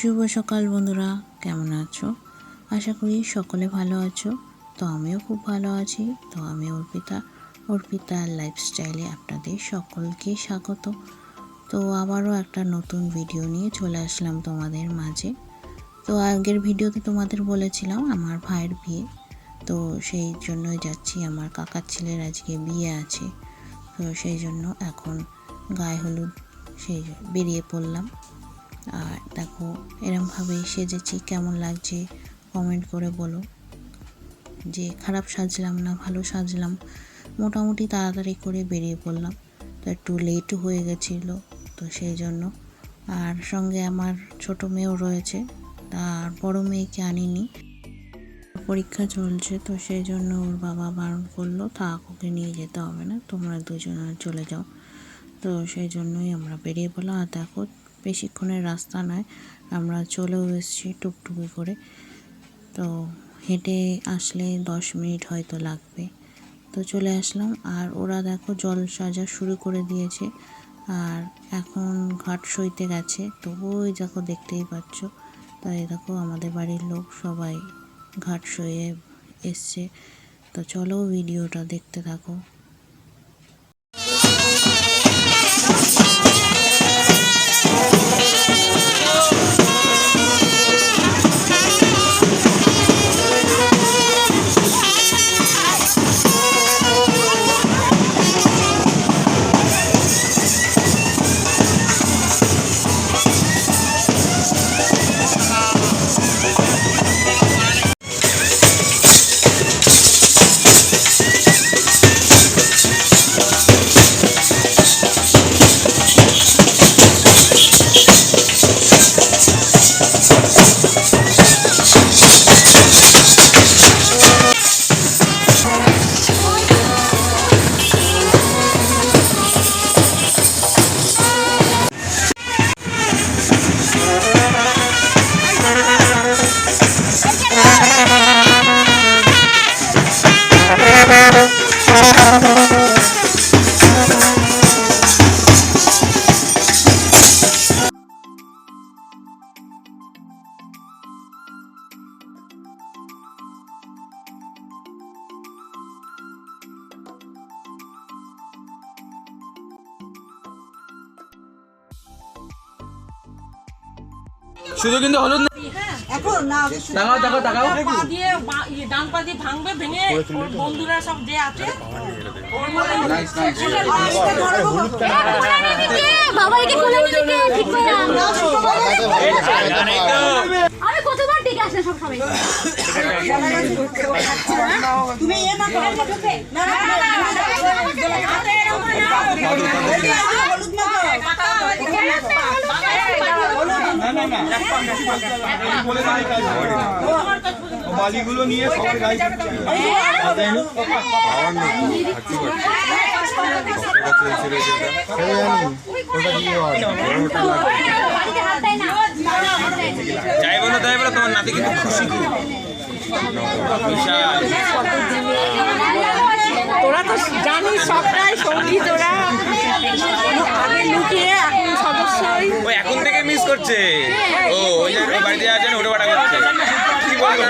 শুভ সকাল বন্ধুরা, কেমন আছো? আশা করি সকলে ভালো আছো। তো আমিও খুব ভালো আছি। তো আমি অর্পিতা অর্পিতা লাইফস্টাইলে আপনাদের সকলকে স্বাগত। তো আবারও একটা নতুন ভিডিও নিয়ে চলে আসলাম তোমাদের মাঝে। তো আগের ভিডিওতে তোমাদের বলেছিলাম আমার ভাইয়ের বিয়ে। তো সেই জন্যই যাচ্ছি, আমার কাকার ছেলের আজকে বিয়ে আছে। তো সেই জন্য এখন গায়ে হলুদ সেই বেরিয়ে পড়লাম। আর দেখো, এরমভাবে সেজেছি। কেমন লাগছে কমেন্ট করে বলো। যে খারাপ সাজলাম না, ভালো সাজলাম, মোটামুটি তাড়াতাড়ি করে বেরিয়ে পড়লাম। তো একটু লেটও হয়ে গেছিল, তো সেই জন্য। আর সঙ্গে আমার ছোট মেয়েও রয়েছে আর বড় মেয়েকে আনিনি। পরীক্ষা চলছে, তো সেই জন্য ওর বাবা বারণ করল, থাক, ওকে নিয়ে যেতে হবে না, তোমরা দুজনে চলে যাও। তো সেই জন্যই আমরা বেরিয়ে পড়লাম। আর দেখো বেশিক্ষণের রাস্তা নয়, আমরা চলেও এসেছি টুকটুকি করে। তো হেঁটে আসলে দশ মিনিট হয়তো লাগবে। তো চলে আসলাম, আর ওরা দেখো জল সাজা শুরু করে দিয়েছে। আর এখন ঘাট সইতে গেছে তো ওই দেখো দেখতেই পাচ্ছ। তাই দেখো আমাদের বাড়ির লোক সবাই ঘাট সইয়ে এসছে। তো চলো ভিডিওটা দেখতে থাকো। শুধু কিন্তু হলুদ না এখন না তাকাও তাকাও তাকাও পা দিয়ে ইয়ে ডান পা দিয়ে ভাঙবে ভেঙে ওর বন্ধুরা সব যে আছে বাবাইকে কোলে নিয়ে কে ঠিক করে আরে কতবার ডেকে আসলে সব সবাই তুমি এ না করো না না না, না, না, হলুদ মাখো। বালিগুলো নিয়ে সবার গায়ে যাই বলো তাই বলো তোমার নাতি কিন্তু খুশি বিশাল তোরা তো জানিস সবটাই সঙ্গী তোরা। আগে লুকিয়ে এখন এখন থেকে মিস করছে। ও ওই যে বাড়িতে যাওয়ার জন্য ওটা করছে কি বলব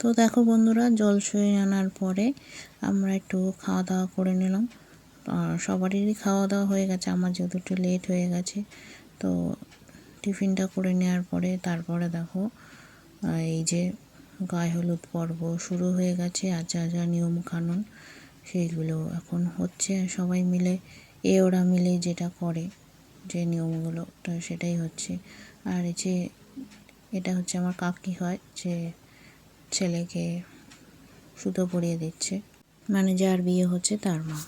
তো দেখো বন্ধুরা, জল শুয়ে আনার পরে আমরা একটু খাওয়া দাওয়া করে নিলাম। আর সবারই খাওয়া দাওয়া হয়ে গেছে, আমার যেহেতু একটু লেট হয়ে গেছে। তো টিফিনটা করে নেওয়ার পরে তারপরে দেখো এই যে গায়ে হলুদ পর্ব শুরু হয়ে গেছে, আর যা যা নিয়ম কানুন সেইগুলো এখন হচ্ছে। সবাই মিলে, এ ওরা মিলে যেটা করে, যে নিয়মগুলো, তো সেটাই হচ্ছে। আর যে, এটা হচ্ছে আমার কাকি হয়, যে ছেলেকে সুতো পরিয়ে দিচ্ছে। মানে যার বিয়ে হচ্ছে তার মা।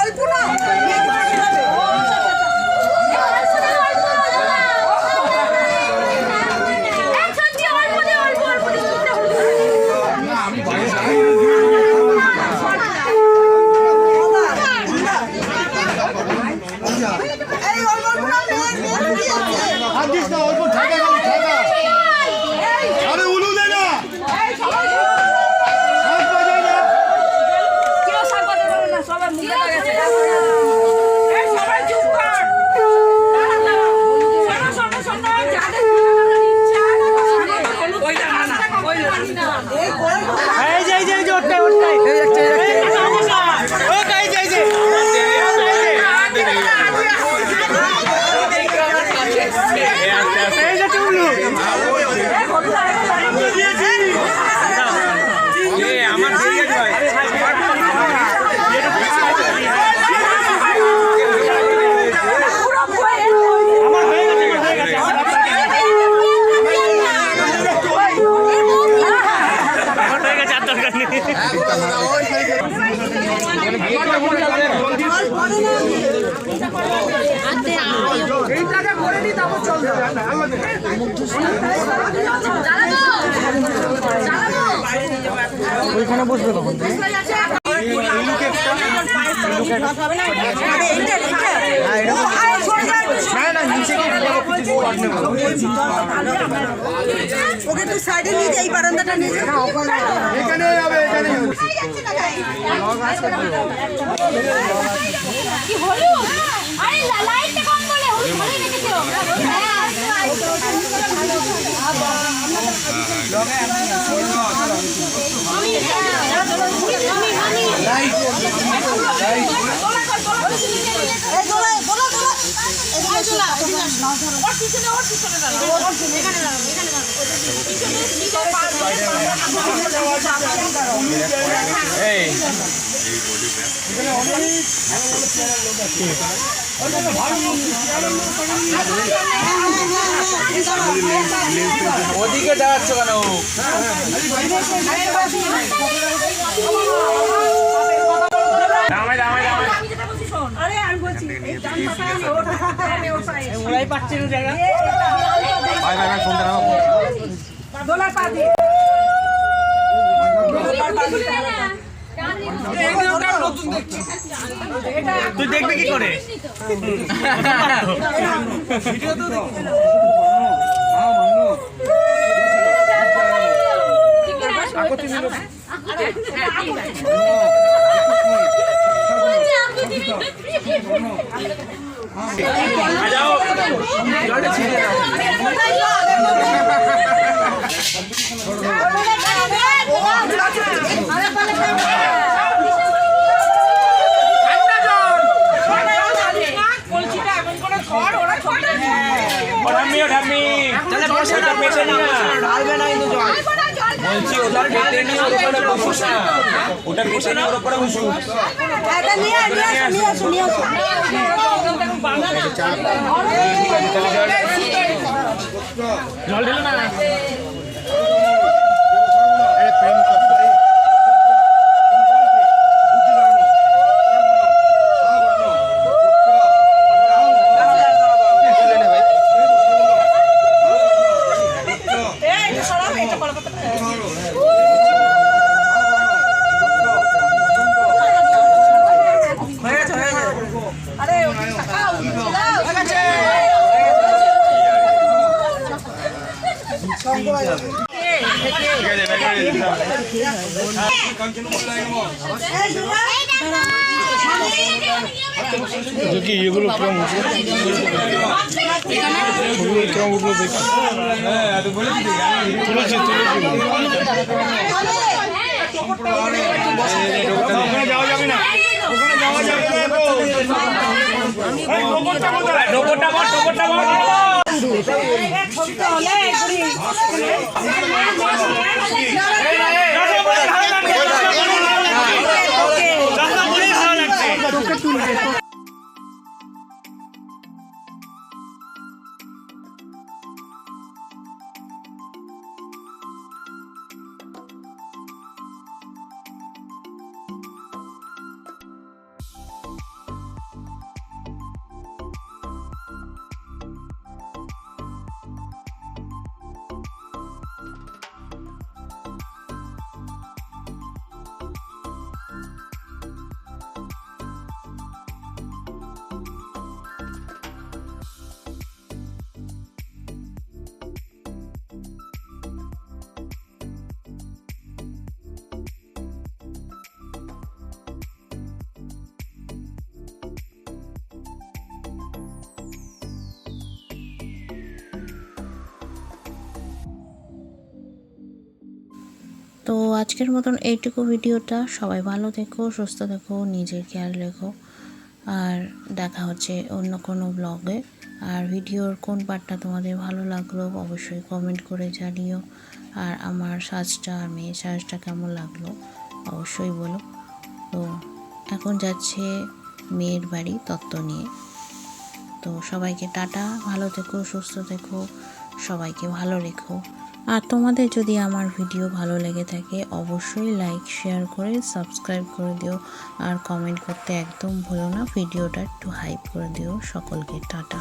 অল্প না সত্যি অল্প দে অল্প অল্প দে এই অল্প অল্প না হাত দিস না অল্প ঢাকা দাও, ঢাকা আরে উলু দে না। শাক ওকে তুই সাইডে নিয়ে এই বারান্দাটা নিয়ে এখানে যাবে এখানে কি হলো আরে লাইটটা কম বলে হলুদ ভরে রেখেছো এই এই ওদিকে যাচ্ছ কেন ভাই ভাই ভাই ফোনটা নাও তুই দেখবি কি করে? যাও ঠাম্মি ও ঠাম্মি ওটা পেটে নি না বলছি ওটা পেটে নি ওর উপরে বসুস না ওটা পেটে নি ওর উপরে বসুস এটা নিয়ে আয়, নিয়ে আসো, নিয়ে আসো, নিয়ে আসো। জল ঢেলো না। দেখি, এগুলো কেমন উঠল? কেমন উঠল দেখি। তুলেছি যাওয়া যাবে না? ওখানে যাওয়া যাবে না টোপরটা তো আজকের মতন এইটুকু ভিডিওটা। সবাই ভালো থেকো, সুস্থ থেকো, নিজের খেয়াল রেখো। আর দেখা হচ্ছে অন্য কোনো ব্লগে আর ভিডিওর কোন পার্টটা তোমাদের ভালো লাগল অবশ্যই কমেন্ট করে জানিও। আর আমার সাজটা, আর মেয়ের সাজটা কেমন লাগল অবশ্যই বলো। তো এখন যাচ্ছে মেয়ের বাড়ি তত্ত্ব নিয়ে। তো সবাইকে টাটা, ভালো থেকো, সুস্থ থেকো, সবাইকে ভালো রেখো। আর তোমাদের যদি আমার ভিডিও ভালো লেগে থাকে, অবশ্যই লাইক শেয়ার করে সাবস্ক্রাইব করে দিও। আর কমেন্ট করতে একদম ভুলো না, ভিডিওটা একটু হাইপ করে দিও। সকলকে টাটা।